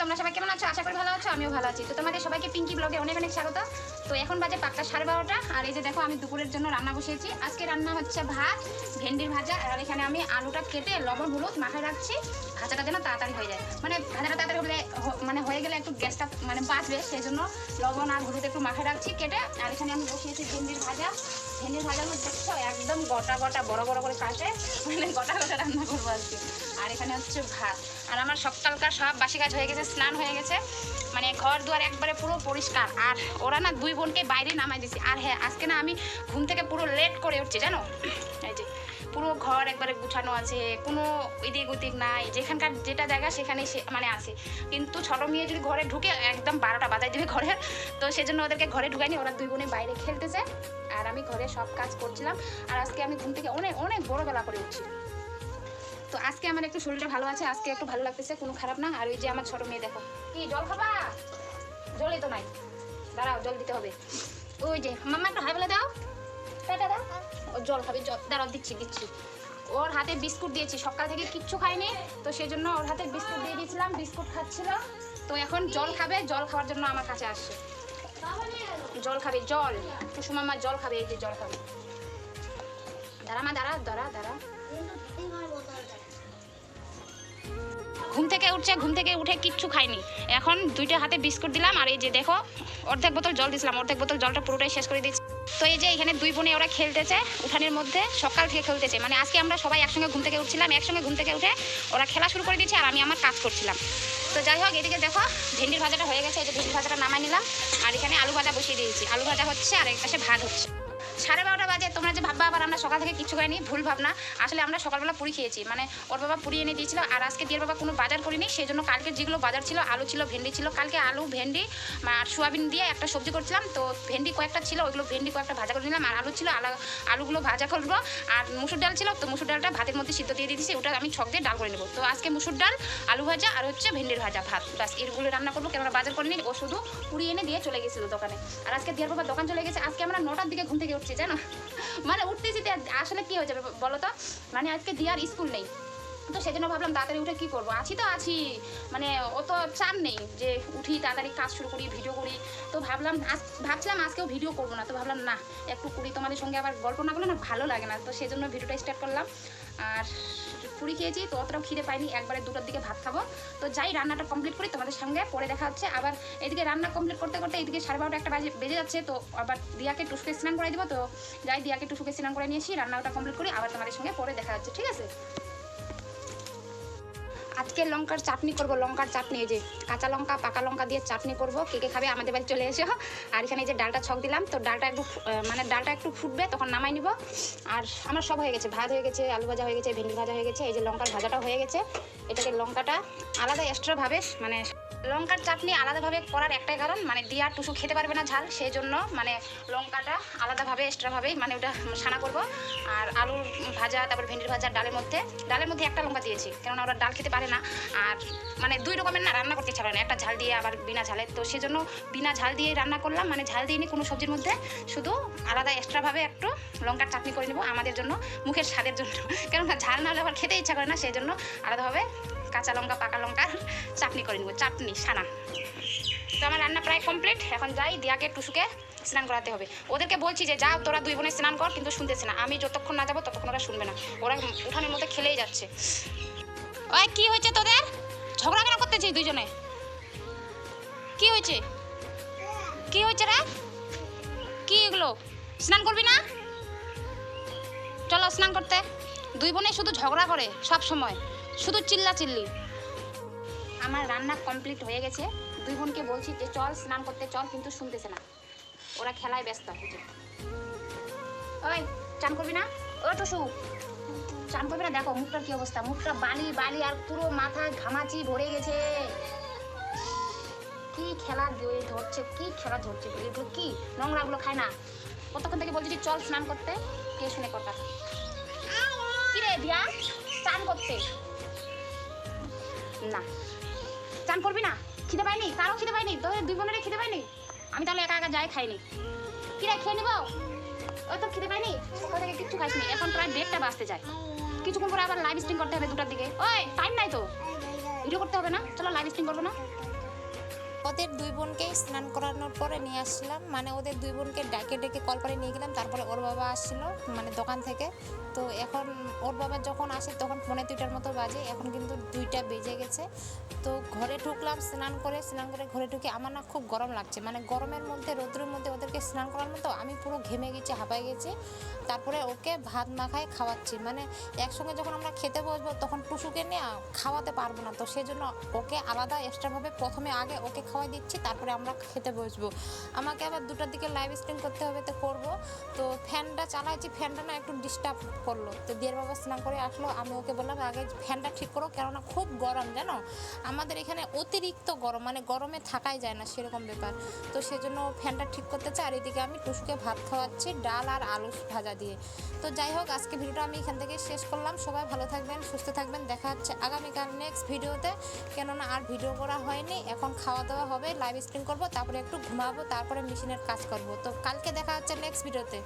তোমরা সবাই কেমন আছো? আশা করি ভালো আছো, আমিও ভালো আছি। তো তোমাদের সবাইকে পিঙ্কি ব্লগে অনেক অনেক স্বাগত। তো এখন বাজে পাক্কা সাড়ে বারোটা। আর এই যে দেখো, আমি দুপুরের জন্য রান্না বসিয়েছি। আজকে রান্না হচ্ছে ভাত, ভেন্ডির ভাজা, আর এখানে আমি আলুটা কেটে লবণ, হলুদ মাখায় রাখছি। ভাজাটা যেন তাড়াতাড়ি হয়ে যায়। মানে ভাজাটা তাড়াতাড়ি হলে মানে হয়ে গেলে একটু গ্যাসটা মানে বাঁচবে সেই জন্য লবণ আর হলুদ একটু মাখায় রাখছি, কেটে। আর এখানে আমি বসিয়েছি ভেন্ডির ভাজা। ভেন্ডির মধ্যে দেখছ? একদম গোটা গোটা, বড় বড় করে কাটে। মানে গোটা গোটা রান্না করব আজকে। আর এখানে হচ্ছে ভাত। আর আমার সকালকার সব বাসি কাজ হয়ে গেছে, স্নান হয়ে গেছে। মানে ঘর দুয়ার একবারে পুরো পরিষ্কার। আর ওরা না দুই বোনকে বাইরে নামাই দিছি। আর হ্যাঁ আজকে না আমি ঘুম থেকে পুরো লেট করে উঠছি, জানো? এই যে পুরো ঘর একবারে গুছানো আছে, কোনো এদিক ওদিক নাই, যেখানকার যেটা জায়গা সেখানে সে মানে আছে। কিন্তু ছোট মেয়ে যদি ঘরে ঢুকে একদম বারোটা বাজাই দেবে ঘরে, তো সেজন্য ওদেরকে ঘরে ঢুকাইনি ওরা দুই বোনে বাইরে খেলতেছে। আর আমি ঘরে সব কাজ করছিলাম, আর আজকে আমি ঘুম থেকে অনেক অনেক বড় বেলা করে উঠছি। তো আজকে আমার একটু শরীরটা ভালো আছে, আজকে একটু ভালো লাগতেছে, কোনো খারাপ না। আর ওই যে আমার ছোট মেয়ে দেখো, কি জল খাবা? জলই তো নাই। দাঁড়াও, জল দিতে হবে। ওই যে, মাম্মা একটু হাই বলে দাও। টাটা দাও জল খাবে, জল। দাঁড়াও, দিচ্ছি দিচ্ছি। ওর হাতে বিস্কুট দিয়েছি। সকাল থেকে কিচ্ছু খায়নি তো সেই জন্য ওর হাতে বিস্কুট দিয়ে দিয়েছিলাম, বিস্কুট খাচ্ছিল। তো এখন জল খাবে, জল খাওয়ার জন্য আমার কাছে আসছে। জল খাবে, জল। কুসুমাম্মা জল খাবে, এই যে জল খাবে। দাঁড়া মা, দাঁড়া দাঁড়া দাঁড়া। ঘুম থেকে উঠছে, ঘুম থেকে উঠে কিচ্ছু খাইনি। এখন দুইটা হাতে বিস্কুট দিলাম, আর এই যে দেখো, অর্ধেক বোতল জল দিছিলাম অর্ধেক বোতল জলটা পুরোটাই শেষ করে দিচ্ছি তো এই যে এখানে দুই বোনে ওরা খেলতেছে উঠানের মধ্যে, সকাল থেকে খেলতেছে মানে আজকে আমরা সবাই একসঙ্গে ঘুম থেকে উঠছিলাম, একসঙ্গে ঘুম থেকে উঠে ওরা খেলা শুরু করে দিয়েছে আর আমি আমার কাজ করছিলাম। তো যাই হোক, এদিকে দেখো, ভেন্ডির ভাজাটা হয়ে গেছে, এই যে ভেন্ডির ভাজাটা নামাই নিলাম। আর এখানে আলু ভাজা বসিয়ে দিয়েছি। আলু ভাজা হচ্ছে আর এক পাশে ভাত হচ্ছে। সাড়ে বারোটা তোমরা যে ভাববা, আবার আমরা সকাল থেকে কিছু খাইনি ভুল ভাবনা। আসলে আমরা সকালবেলা পুরি খেয়েছি মানে ওর বাবা পুরি এনে দিয়েছিল, আর আজকে দিয়ের বাবা কোনো বাজার করিনি সেই জন্য কালকে যেগুলো বাজার ছিল, আলু ছিল, ভেন্ডি ছিল, কালকে আলু, ভেন্ডি, আর সোয়াবিন দিয়ে একটা সবজি করছিলাম, তো ভেন্ডি কয়েকটা ছিল, ওইগুলো ভেন্ডি কয়েকটা ভাজা করে নিলাম, আর আলু ছিল, আলু, আলুগুলো ভাজা করব, আর মুসুর ডাল ছিল, তো মুসুর ডালটা ভাতের মধ্যে সিদ্ধ দিয়ে দিয়েছি, ওটা আমি ছক দিয়ে ডাল করে নেব। তো আজকে মুসুর ডাল, আলু ভাজা, আর হচ্ছে ভেন্ডির ভাজা, ভাত, ব্যাস এরগুলো রান্না করব, কেননা বাজার করে নিই ও শুধু পুরি এনে দিয়ে চলে গেছিল দোকানে। আর আজকে দিয়ার বাবা দোকান চলে গেছে, আজকে আমরা নটার দিকে ঘুম থেকে উঠছি, জানো? মানে উঠতে যেতে আসলে কি হয়ে যাবে বলো তো? মানে আজকে দিয়ার স্কুল নেই। তো সেজন্য ভাবলাম তাড়াতাড়ি উঠে কি করব? আছি তো, আছি। মানে অত চান নেই যে উঠি, তাড়াতাড়ি কাজ শুরু করি ভিডিও করি। তো ভাবলাম, আজ ভাবছিলাম আজকেও ভিডিও করব না, তো ভাবলাম না, একটু করি। তোমাদের সঙ্গে আবার গল্প না করলে না ভালো লাগে না, তো সেজন্য ভিডিওটা স্টার্ট করলাম। আর পুরি খেয়েছি, তো অতটাও খিদে পাইনি, একবারে দুটোর দিকে ভাত খাব। তো যাই, রান্নাটা কমপ্লিট করি তোমাদের সঙ্গে, পরে দেখা হচ্ছে। আবার এদিকে রান্না কমপ্লিট করতে করতে এদিকে সাড়ে বারোটা একটা বাজে বেজে যাচ্ছে, তো আবার দিয়াকে টুসুকে স্নান করে দেবো। তো যাই, দিয়াকে টুসুকে স্নান করে নিয়েছি রান্নাটা কমপ্লিট করি, আবার তোমাদের সঙ্গে পরে দেখা হচ্ছে, ঠিক আছে? আজকে লঙ্কার চাটনি করব, লঙ্কার চাটনি, এই যে কাঁচা লঙ্কা, পাকা লঙ্কা দিয়ে চাটনি করব। কে কে খাবে আমাদের বাড়ি চলে এসো। আর এখানে এই যে ডালটা ছক দিলাম, তো ডালটা একটু মানে ডালটা একটু ফুটবে, তখন নামাই নিব। আর আমার সব হয়ে গেছে, ভাত হয়ে গেছে, আলু ভাজা হয়ে গেছে, ভেন্ডি ভাজা হয়ে গেছে, এই যে লঙ্কার ভাজাটা হয়ে গেছে। এটাকে লঙ্কাটা আলাদা এক্সট্রাভাবে মানে লঙ্কার চাটনি আলাদাভাবে করার একটাই কারণ মানে দিয়া টুসু খেতে পারবে না ঝাল, সেই জন্য মানে লঙ্কাটা আলাদাভাবে এক্সট্রাভাবেই মানে ওটা সানা করব। আর আলুর ভাজা, তারপর ভেন্ডির ভাজা, ডালের মধ্যে ডালের মধ্যে একটা লঙ্কা দিয়েছি, কেননা ওরা ডাল খেতে পারে না। আর মানে দুই রকমের না রান্না করতে ইচ্ছা না, একটা ঝাল দিয়ে আবার বিনা ঝালে। তো সেজন্য বিনা ঝাল দিয়ে রান্না করলাম মানে ঝাল দিইনি কোনো সবজির মধ্যে, শুধু আলাদা এক্সট্রাভাবে একটু লঙ্কার চাটনি করে নেব আমাদের জন্য, মুখের স্বাদের জন্য। কেননা ঝাল না হলে আবার খেতে ইচ্ছা করে না, সেই জন্য আলাদাভাবে কাঁচা লঙ্কা, পাকা লঙ্কার চাটনি করে নেব, চাটনি সানা তো আমার রান্না প্রায় কমপ্লিট এখন যাই, দিয়াকে, টুসুকে স্নান করাতে হবে। ওদেরকে বলছি যে যাও তোরা দুই বোনে স্নান কর, কিন্তু শুনতেছে না। আমি যতক্ষণ না যাব, ততক্ষণ ওরা শুনবে না। ওরা উঠানের মধ্যে খেলেই যাচ্ছে। ওই, কি হয়েছে তোদের? ঝগড়া কেন করতেছিস দুইজনে? কি হয়েছে? কি হয়েছে রে? কি এগুলো? স্নান করবি না? চলো, স্নান করতে। দুই বোনে শুধু ঝগড়া করে সব সময়। শুধু চিল্লা চিল্লি আমার রান্না কমপ্লিট হয়ে গেছে। দুই বোনকে বলছি যে, চল, স্নান করতে চল, কিন্তু শুনতেছে না। ওরা খেলায় ব্যস্ত। ওই, চান করবি না? ও টুসু, চান করবি না? দেখো, মুখটার কি অবস্থা। মুখটা বালি বালি, আর পুরো মাথায় ঘামাচি ভরে গেছে। কি খেলা ধরছে, কি খেলা ধরছে এগুলো? কি? নোংরাগুলো খায় না। কতক্ষণ থেকে বলছি চল স্নান করতে। কে শুনে কথা? কি রে দিয়া স্নান করতে। না। চান করবি না? খিদে পাইনি? কারও খিদে পাইনি? তোদের দুই বোনেরই খিদে পাইনি? আমি তাহলে একা একা যাই খাইনি। কি রে খেয়ে নিবো? ওই তো খিদে পাইনি? সকাল থেকে কিচ্ছু খাইসনি। এখন প্রায় দেড়টা বাজতে যায়। কিছুক্ষণ পরে আবার লাইভ স্ট্রিম করতে হবে দুটার দিকে। ওই টাইম নাই তো। ভিডিও করতে হবে না? চলো লাইভ স্ট্রিম করব না? ওদের দুই বোনকেই স্নান করানোর পরে নিয়ে আসছিলাম। মানে ওদের দুই বোনকে ডাকে ডেকে কলপারে নিয়ে গেলাম। তারপরে ওর বাবা আসছিল মানে দোকান থেকে। তো এখন ওর বাবা যখন আসে তখন পৌনে দুইটার মতো বাজে। এখন কিন্তু দুইটা বেজে গেছে। তো ঘরে ঢুকলাম স্নান করে স্নান করে ঘরে ঢুকে আমার না খুব গরম লাগছে। মানে গরমের মধ্যে, রোদ্রের মধ্যে ওদেরকে স্নান করার মতো আমি পুরো ঘেমে গেছি, হাঁপাই গেছি। তারপরে ওকে ভাত মাখায় খাওয়াচ্ছি। মানে একসঙ্গে যখন আমরা খেতে বসবো তখন টুসুকে নিয়ে খাওয়াতে পারব না। তো সেজন্য ওকে আলাদা এক্সট্রাভাবে প্রথমে আগে ওকে খাওয়াই দিচ্ছি, তারপরে আমরা খেতে বসবো। আমাকে আবার দুটার দিকে লাইভ স্ট্রিম করতে হবে, তো করব। তো ফ্যানটা চালাইছি ফ্যানটা না একটু ডিস্টার্ব করল। তো দিয়ের বাবা স্নান করে আসলো, আমি ওকে বললাম, আগে ফ্যানটা ঠিক করো, কেননা খুব গরম, জানো? আমাদের এখানে অতিরিক্ত গরম মানে গরমে থাকাই যায় না, সেরকম ব্যাপার। তো সেজন্য ফ্যানটা ঠিক করতে চাই আর এদিকে আমি টুসুকে ভাত খাওয়াচ্ছি, ডাল আর আলু ভাজা দিয়ে। তো যাই হোক, আজকে ভিডিওটা আমি এখান থেকে শেষ করলাম। সবাই ভালো থাকবেন, সুস্থ থাকবেন, দেখা হচ্ছে আগামীকাল নেক্সট ভিডিওতে কেননা আর ভিডিও করা হয়নি, এখন খাওয়া দাওয়া হবে লাইভ স্ট্রিম করব, তারপরে একটু ঘুমাবো, তারপরে মেশিনের কাজ করব। তো কালকে দেখা হচ্ছে নেক্সট ভিডিওতে